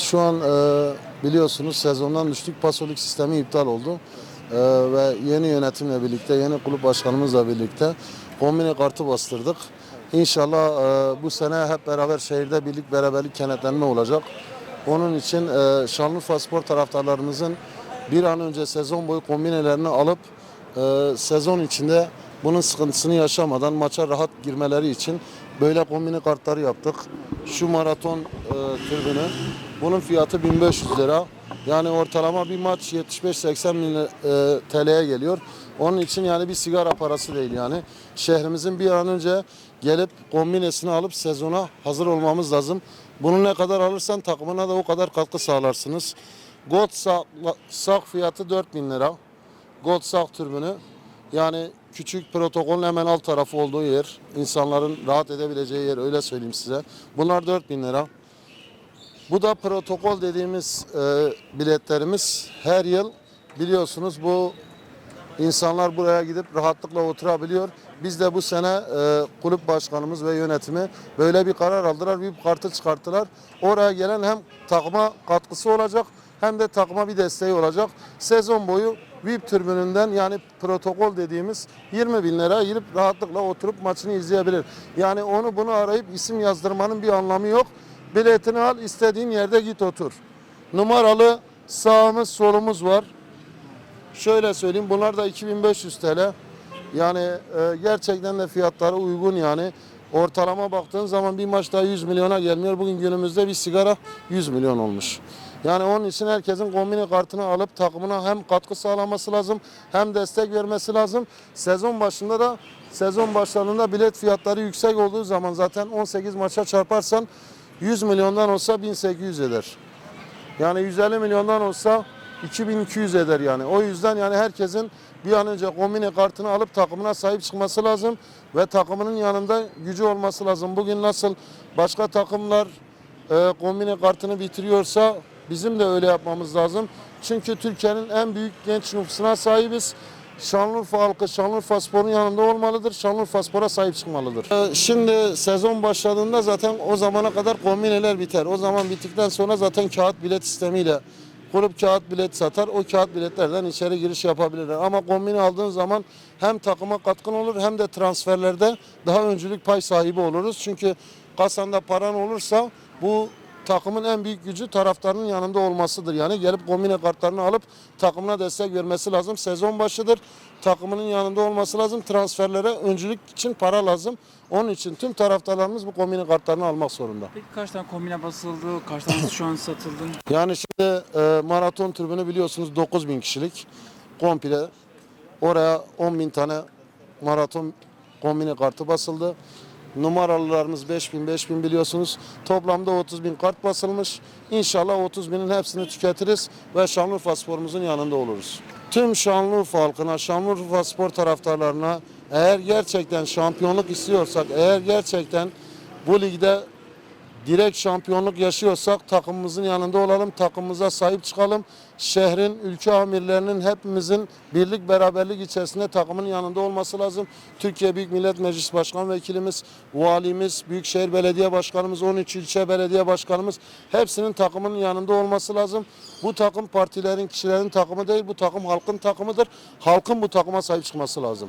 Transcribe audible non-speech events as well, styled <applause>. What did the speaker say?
şu an e, biliyorsunuz sezondan düştük. Pasolik sistemi iptal oldu. E, ve yeni yönetimle birlikte, yeni kulüp başkanımızla birlikte kombine kartı bastırdık. İnşallah e, bu sene hep beraber şehirde birlik beraberlik kenetlenme olacak. Onun için e, Şanlıurfa Spor taraftarlarımızın bir an önce sezon boyu kombinelerini alıp e, sezon içinde bunun sıkıntısını yaşamadan maça rahat girmeleri için böyle kombine kartları yaptık. Şu maraton e, tribünü bunun fiyatı 1500 lira. Yani ortalama bir maç 75-80 bin e, TL'ye geliyor. Onun için yani bir sigara parası değil yani. Şehrimizin bir an önce gelip kombinesini alıp sezona hazır olmamız lazım. Bunu ne kadar alırsan takımına da o kadar katkı sağlarsınız. Gold sak, sak fiyatı 4000 lira. Gold sak türbünü. Yani küçük protokolün hemen alt tarafı olduğu yer. insanların rahat edebileceği yer öyle söyleyeyim size. Bunlar 4000 lira. Bu da protokol dediğimiz e, biletlerimiz. Her yıl biliyorsunuz bu insanlar buraya gidip rahatlıkla oturabiliyor. Biz de bu sene e, kulüp başkanımız ve yönetimi böyle bir karar aldılar. Bir kartı çıkarttılar. Oraya gelen hem takıma katkısı olacak hem de takıma bir desteği olacak. Sezon boyu VIP tribününden yani protokol dediğimiz 20 bin lira girip rahatlıkla oturup maçını izleyebilir. Yani onu bunu arayıp isim yazdırmanın bir anlamı yok. Biletini al istediğin yerde git otur. Numaralı sağımız solumuz var. Şöyle söyleyeyim bunlar da 2500 TL. Yani e, gerçekten de fiyatları uygun yani. Ortalama baktığın zaman bir maç daha 100 milyona gelmiyor. Bugün günümüzde bir sigara 100 milyon olmuş. Yani onun için herkesin kombine kartını alıp takımına hem katkı sağlaması lazım hem destek vermesi lazım. Sezon başında da sezon başlarında bilet fiyatları yüksek olduğu zaman zaten 18 maça çarparsan 100 milyondan olsa 1800 eder. Yani 150 milyondan olsa 2200 eder yani. O yüzden yani herkesin bir an önce kombine kartını alıp takımına sahip çıkması lazım ve takımının yanında gücü olması lazım. Bugün nasıl başka takımlar e, kombine kartını bitiriyorsa bizim de öyle yapmamız lazım. Çünkü Türkiye'nin en büyük genç nüfusuna sahibiz. Şanlıurfa halkı Şanlıurfa Spor'un yanında olmalıdır. Şanlıurfa Spor'a sahip çıkmalıdır. Ee, Şimdi sezon başladığında zaten o zamana kadar kombineler biter. O zaman bittikten sonra zaten kağıt bilet sistemiyle kulüp kağıt bilet satar. O kağıt biletlerden içeri giriş yapabilirler. Ama kombine aldığın zaman hem takıma katkın olur hem de transferlerde daha öncülük pay sahibi oluruz. Çünkü kasanda paran olursa bu takımın en büyük gücü taraftarının yanında olmasıdır. Yani gelip kombine kartlarını alıp takımına destek vermesi lazım. Sezon başıdır. Takımının yanında olması lazım. Transferlere öncülük için para lazım. Onun için tüm taraftarlarımız bu kombine kartlarını almak zorunda. Peki kaç tane kombine basıldı? Kaç tanesi şu an satıldı? <laughs> Yani şimdi e, maraton tribünü biliyorsunuz 9000 kişilik komple. Oraya 10 bin tane maraton kombine kartı basıldı. Numaralılarımız 5000 5000 biliyorsunuz. Toplamda 30 bin kart basılmış. İnşallah 30 binin hepsini tüketiriz ve Şanlıurfa sporumuzun yanında oluruz. Tüm Şanlıurfa halkına, Şanlıurfa spor taraftarlarına eğer gerçekten şampiyonluk istiyorsak, eğer gerçekten bu ligde direkt şampiyonluk yaşıyorsak takımımızın yanında olalım, takımımıza sahip çıkalım. Şehrin, ülke amirlerinin hepimizin birlik beraberlik içerisinde takımın yanında olması lazım. Türkiye Büyük Millet Meclis Başkan Vekilimiz, valimiz, Büyükşehir Belediye Başkanımız, 13 ilçe belediye başkanımız hepsinin takımın yanında olması lazım. Bu takım partilerin, kişilerin takımı değil, bu takım halkın takımıdır. Halkın bu takıma sahip çıkması lazım.